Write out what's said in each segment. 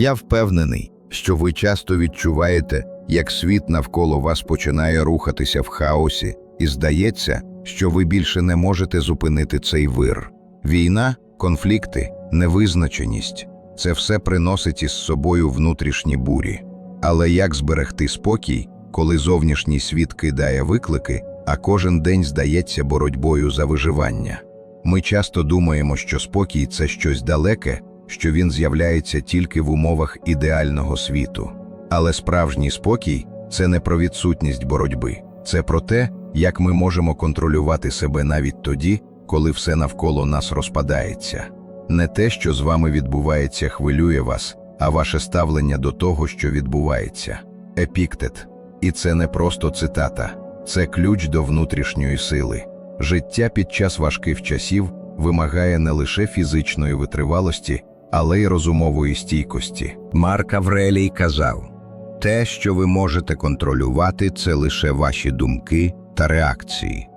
Я впевнений, що ви часто відчуваєте, як світ навколо вас починає рухатися в хаосі, і здається, що ви більше не можете зупинити цей вир. Війна, конфлікти, невизначеність це все приносить із собою внутрішні бурі. Але як зберегти спокій, коли зовнішній світ кидає виклики, а кожен день здається боротьбою за виживання? Ми часто думаємо, що спокій це щось далеке, що він з'являється тільки в умовах ідеального світу. Але справжній спокій це не про відсутність боротьби, це про те, як ми можемо контролювати себе навіть тоді, коли все навколо нас розпадається. Не те, що з вами відбувається, хвилює вас, а ваше ставлення до того, що відбувається. Епіктет. І це не просто цитата, це ключ до внутрішньої сили. Життя під час важких часів вимагає не лише фізичної витривалості, але й розумової стійкості. Марк Аврелій казав: те, що ви можете контролювати, це лише ваші думки та реакції.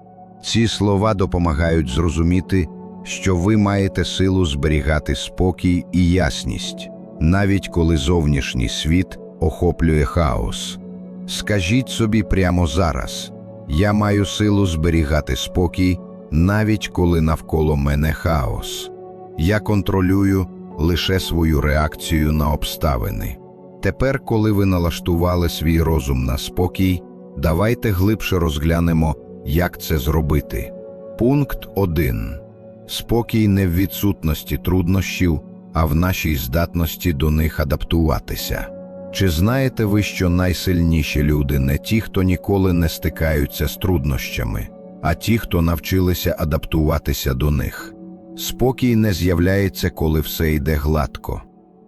Ці слова допомагають зрозуміти, що ви маєте силу зберігати спокій і ясність, навіть коли зовнішній світ охоплює хаос. Скажіть собі прямо зараз: я маю силу зберігати спокій, навіть коли навколо мене хаос. Я контролюю лише свою реакцію на обставини. Тепер, коли ви налаштували свій розум на спокій, давайте глибше розглянемо, як це зробити. Пункт 1. Спокій не в відсутності труднощів, а в нашій здатності до них адаптуватися. Чи знаєте ви, що найсильніші люди не ті, хто ніколи не стикаються з труднощами, а ті, хто навчилися адаптуватися до них? Спокій не з'являється, коли все йде гладко.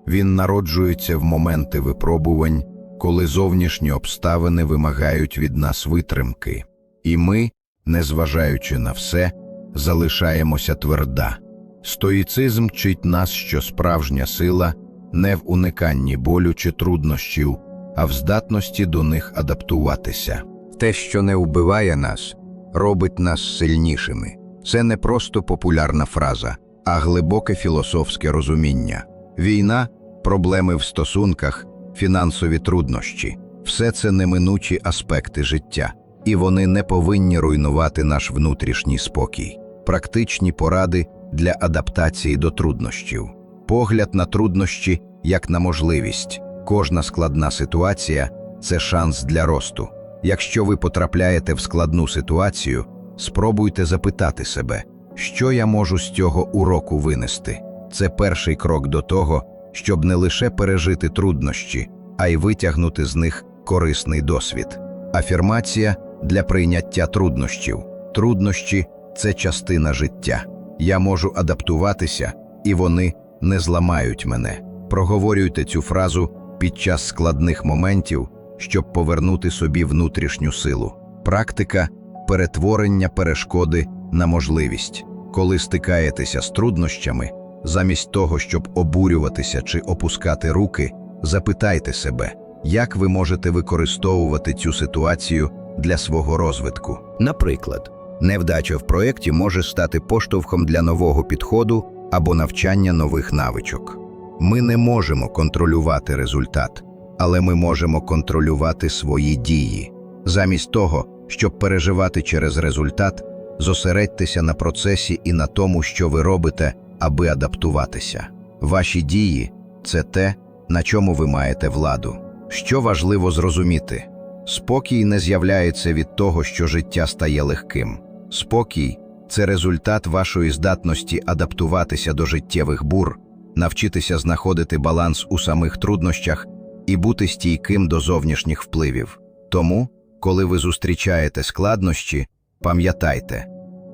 Він народжується в моменти випробувань, коли зовнішні обставини вимагають від нас витримки, і ми, незважаючи на все, залишаємося тверда. Стоїцизм вчить нас, що справжня сила не в униканні болю чи труднощів, а в здатності до них адаптуватися. Те, що не вбиває нас, робить нас сильнішими. Це не просто популярна фраза, а глибоке філософське розуміння. Війна, проблеми в стосунках, фінансові труднощі все це неминучі аспекти життя, і вони не повинні руйнувати наш внутрішній спокій, практичні поради для адаптації до труднощів, погляд на труднощі як на можливість. Кожна складна ситуація це шанс для росту. Якщо ви потрапляєте в складну ситуацію, спробуйте запитати себе, що я можу з цього уроку винести. Це перший крок до того, щоб не лише пережити труднощі, а й витягнути з них корисний досвід. Афірмація для прийняття труднощів. Труднощі це частина життя. Я можу адаптуватися, і вони не зламають мене. Проговорюйте цю фразу під час складних моментів, щоб повернути собі внутрішню силу. Практика перетворення перешкоди на можливість. Коли стикаєтеся з труднощами, замість того, щоб обурюватися чи опускати руки, запитайте себе, як ви можете використовувати цю ситуацію для свого розвитку. Наприклад, невдача в проєкті може стати поштовхом для нового підходу або навчання нових навичок. Ми не можемо контролювати результат, але ми можемо контролювати свої дії. Замість того, щоб переживати через результат, зосередьтеся на процесі і на тому, що ви робите, аби адаптуватися. Ваші дії це те, на чому ви маєте владу. Що важливо зрозуміти, спокій не з'являється від того, що життя стає легким. Спокій це результат вашої здатності адаптуватися до життєвих бур, навчитися знаходити баланс у самих труднощах і бути стійким до зовнішніх впливів. Тому, коли ви зустрічаєте складнощі, пам'ятайте,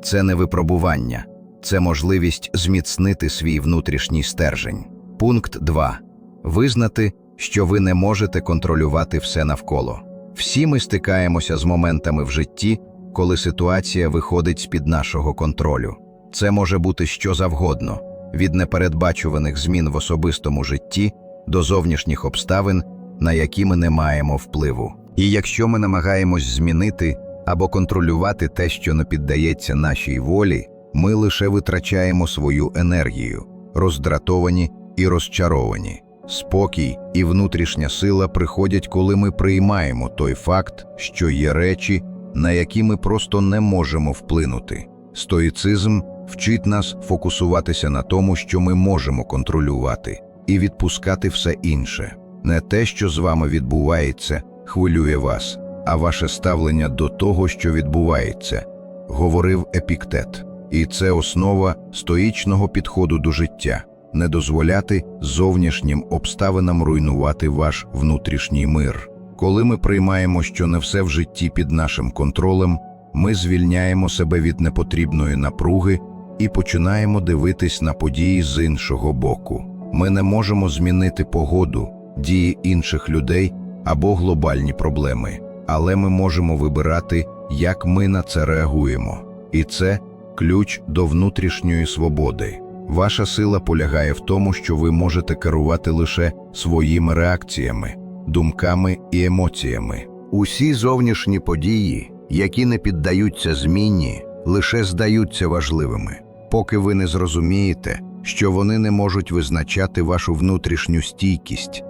це не випробування, це можливість зміцнити свій внутрішній стержень. Пункт 2. Визнати, що ви не можете контролювати все навколо. Всі ми стикаємося з моментами в житті, коли ситуація виходить з-під нашого контролю. Це може бути що завгодно від непередбачуваних змін в особистому житті до зовнішніх обставин, на які ми не маємо впливу. І якщо ми намагаємось змінити або контролювати те, що не піддається нашій волі, ми лише витрачаємо свою енергію, роздратовані і розчаровані. Спокій і внутрішня сила приходять, коли ми приймаємо той факт, що є речі, на які ми просто не можемо вплинути. Стоїцизм вчить нас фокусуватися на тому, що ми можемо контролювати, і відпускати все інше. Не те, що з вами відбувається, хвилює вас, а ваше ставлення до того, що відбувається, говорив епіктет. І це основа стоїчного підходу до життя не дозволяти зовнішнім обставинам руйнувати ваш внутрішній мир. Коли ми приймаємо, що не все в житті під нашим контролем, ми звільняємо себе від непотрібної напруги і починаємо дивитись на події з іншого боку. Ми не можемо змінити погоду, дії інших людей або глобальні проблеми, але ми можемо вибирати, як ми на це реагуємо. І це ключ до внутрішньої свободи. Ваша сила полягає в тому, що ви можете керувати лише своїми реакціями, думками і емоціями. Усі зовнішні події, які не піддаються зміні, лише здаються важливими, поки ви не зрозумієте, що вони не можуть визначати вашу внутрішню стійкість.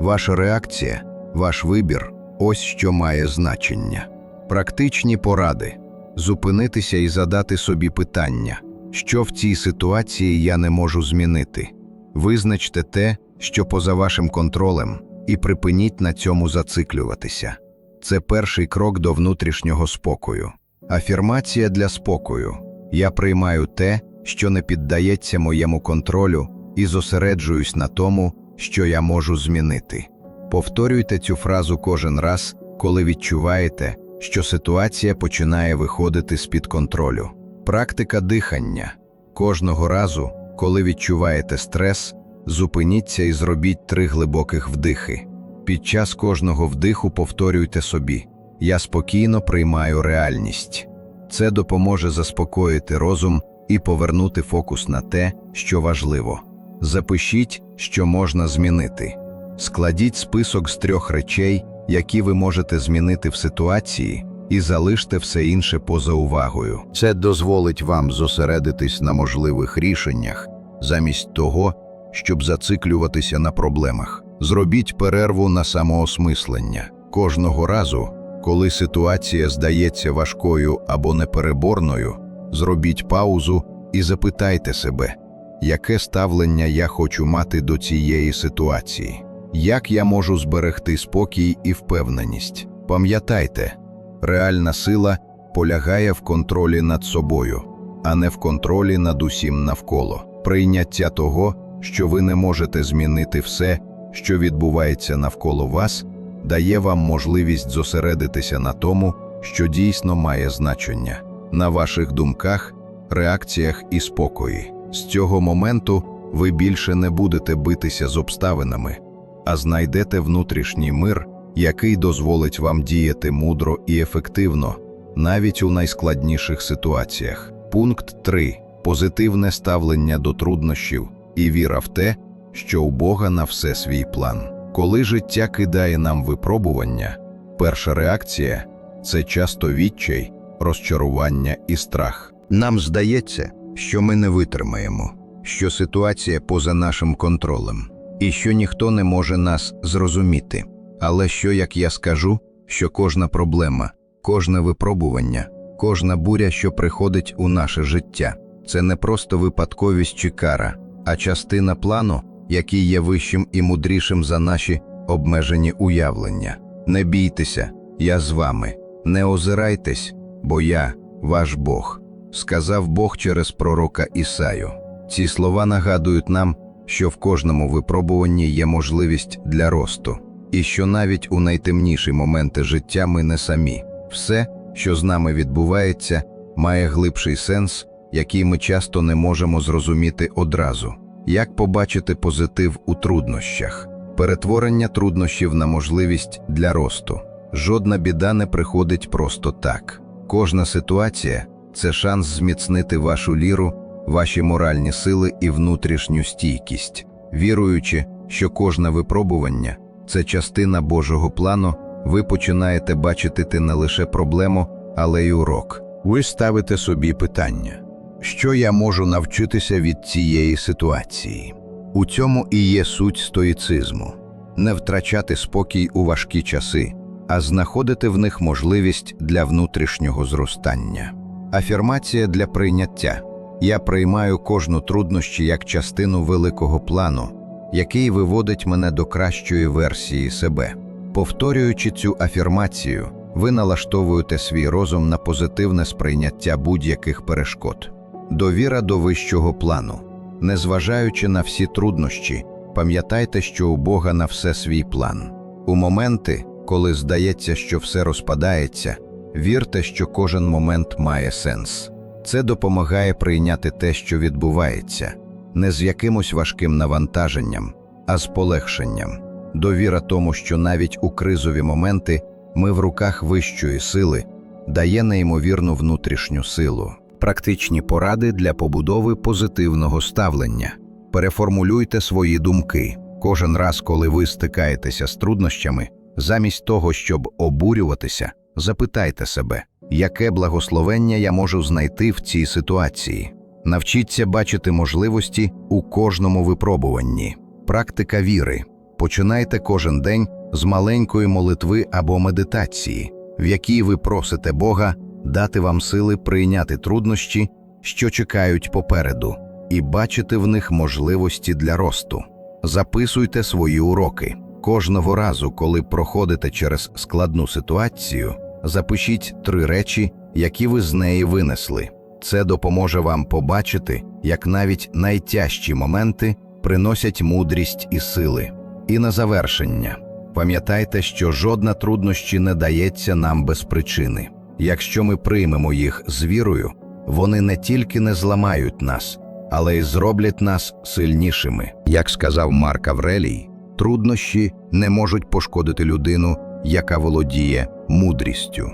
Ваша реакція, ваш вибір ось що має значення. Практичні поради зупинитися і задати собі питання, що в цій ситуації я не можу змінити. Визначте те, що поза вашим контролем, і припиніть на цьому зациклюватися. Це перший крок до внутрішнього спокою. Афірмація для спокою. Я приймаю те, що не піддається моєму контролю, і зосереджуюсь на тому, що я можу змінити. Повторюйте цю фразу кожен раз, коли відчуваєте, що ситуація починає виходити з-під контролю. Практика дихання. Кожного разу, коли відчуваєте стрес, зупиніться і зробіть три глибоких вдихи. Під час кожного вдиху повторюйте собі: Я спокійно приймаю реальність. Це допоможе заспокоїти розум і повернути фокус на те, що важливо. Запишіть, що можна змінити. Складіть список з трьох речей, які ви можете змінити в ситуації, і залиште все інше поза увагою. Це дозволить вам зосередитись на можливих рішеннях, замість того, щоб зациклюватися на проблемах. Зробіть перерву на самоосмислення. Кожного разу, коли ситуація здається важкою або непереборною, зробіть паузу і запитайте себе, яке ставлення я хочу мати до цієї ситуації, як я можу зберегти спокій і впевненість. Пам'ятайте, реальна сила полягає в контролі над собою, а не в контролі над усім навколо. Прийняття того, що ви не можете змінити все, що відбувається навколо вас, дає вам можливість зосередитися на тому, що дійсно має значення, на ваших думках, реакціях і спокої. З цього моменту ви більше не будете битися з обставинами, а знайдете внутрішній мир, який дозволить вам діяти мудро і ефективно, навіть у найскладніших ситуаціях. Пункт 3. Позитивне ставлення до труднощів і віра в те, що у Бога на все свій план. Коли життя кидає нам випробування, перша реакція це часто відчай, розчарування і страх. Нам здається, що ми не витримаємо, що ситуація поза нашим контролем, і що ніхто не може нас зрозуміти. Але що як я скажу, що кожна проблема, кожне випробування, кожна буря, що приходить у наше життя, це не просто випадковість чи кара, а частина плану, який є вищим і мудрішим за наші обмежені уявлення. Не бійтеся, я з вами, не озирайтесь, бо я ваш Бог, сказав Бог через пророка Ісаю. Ці слова нагадують нам, що в кожному випробуванні є можливість для росту, і що навіть у найтемніші моменти життя ми не самі. Все, що з нами відбувається, має глибший сенс, який ми часто не можемо зрозуміти одразу. Як побачити позитив у труднощах, перетворення труднощів на можливість для росту. Жодна біда не приходить просто так. Кожна ситуація це шанс зміцнити вашу ліру, ваші моральні сили і внутрішню стійкість, віруючи, що кожне випробування це частина Божого плану, ви починаєте бачити не лише проблему, але й урок. Ви ставите собі питання, що я можу навчитися від цієї ситуації? У цьому і є суть стоїцизму не втрачати спокій у важкі часи, а знаходити в них можливість для внутрішнього зростання. Афірмація для прийняття. Я приймаю кожну труднощі як частину великого плану, який виводить мене до кращої версії себе. Повторюючи цю афірмацію, ви налаштовуєте свій розум на позитивне сприйняття будь-яких перешкод. Довіра до вищого плану. Незважаючи на всі труднощі, пам'ятайте, що у Бога на все свій план. У моменти, коли здається, що все розпадається, вірте, що кожен момент має сенс. Це допомагає прийняти те, що відбувається, не з якимось важким навантаженням, а з полегшенням. Довіра тому, що навіть у кризові моменти ми в руках вищої сили, дає неймовірну внутрішню силу. Практичні поради для побудови позитивного ставлення. Переформулюйте свої думки. Кожен раз, коли ви стикаєтеся з труднощами, замість того, щоб обурюватися, запитайте себе, яке благословення я можу знайти в цій ситуації. Навчіться бачити можливості у кожному випробуванні. Практика віри. Починайте кожен день з маленької молитви або медитації, в якій ви просите Бога дати вам сили прийняти труднощі, що чекають попереду, і бачити в них можливості для росту. Записуйте свої уроки. Кожного разу, коли проходите через складну ситуацію, запишіть три речі, які ви з неї винесли. Це допоможе вам побачити, як навіть найтяжчі моменти приносять мудрість і сили. І на завершення, пам'ятайте, що жодна труднощі не дається нам без причини. Якщо ми приймемо їх з вірою, вони не тільки не зламають нас, але й зроблять нас сильнішими. Як сказав Марк Аврелій, труднощі не можуть пошкодити людину, яка володіє мудрістю.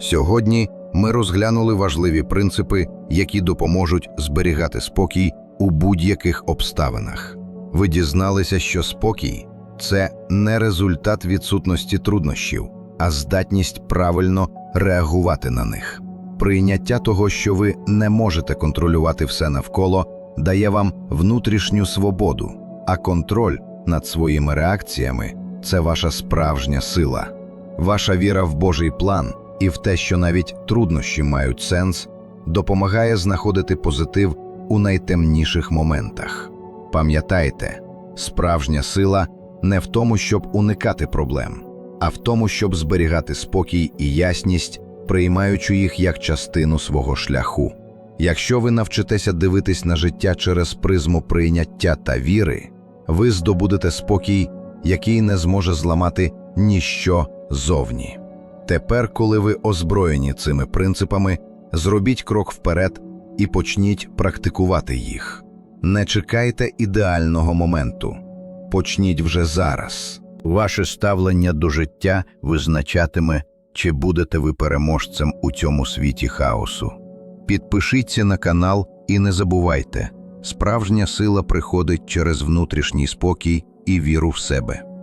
Сьогодні ми розглянули важливі принципи, які допоможуть зберігати спокій у будь-яких обставинах. Ви дізналися, що спокій це не результат відсутності труднощів, а здатність правильно реагувати на них. Прийняття того, що ви не можете контролювати все навколо, дає вам внутрішню свободу, а контроль над своїми реакціями це ваша справжня сила. Ваша віра в Божий план і в те, що навіть труднощі мають сенс, допомагає знаходити позитив у найтемніших моментах. Пам'ятайте, справжня сила не в тому, щоб уникати проблем, а в тому, щоб зберігати спокій і ясність, приймаючи їх як частину свого шляху. Якщо ви навчитеся дивитись на життя через призму прийняття та віри, ви здобудете спокій, який не зможе зламати ніщо зовні. Тепер, коли ви озброєні цими принципами, зробіть крок вперед і почніть практикувати їх. Не чекайте ідеального моменту. Почніть вже зараз. Ваше ставлення до життя визначатиме, чи будете ви переможцем у цьому світі хаосу. Підпишіться на канал і не забувайте, справжня сила приходить через внутрішній спокій і віру в себе.